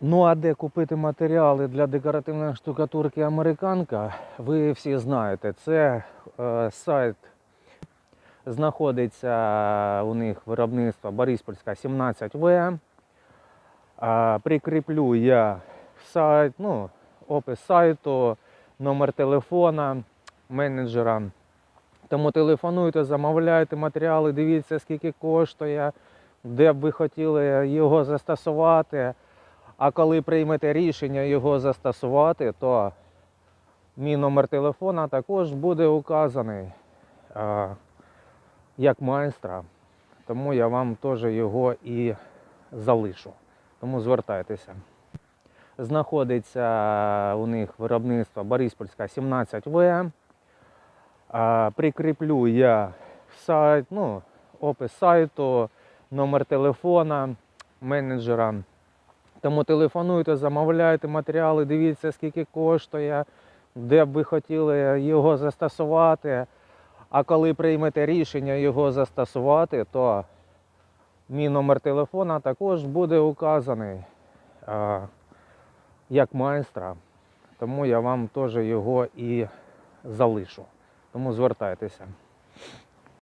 Ну а де купити матеріали для декоративної штукатурки американка, ви всі знаєте. Це е, сайт знаходиться у них виробництво Бориспольська 17В. А, прикріплю я сайт, ну, опис сайту, номер телефона менеджера. Тому телефонуйте, замовляйте матеріали, дивіться, скільки коштує, де б ви хотіли його застосувати. А коли приймете рішення його застосувати, то мій номер телефона також буде указаний а, як майстра. Тому я вам теж його і залишу. Тому звертайтеся. Знаходиться у них виробництво Бориспольська 17В. А, Прикріплю я сайт, ну, опис сайту, номер телефона менеджера. Тому телефонуйте, замовляйте матеріали, дивіться, скільки коштує, де б ви хотіли його застосувати. А коли приймете рішення його застосувати, то мій номер телефона також буде указаний а, як майстра. Тому я вам теж його і залишу. Тому звертайтеся.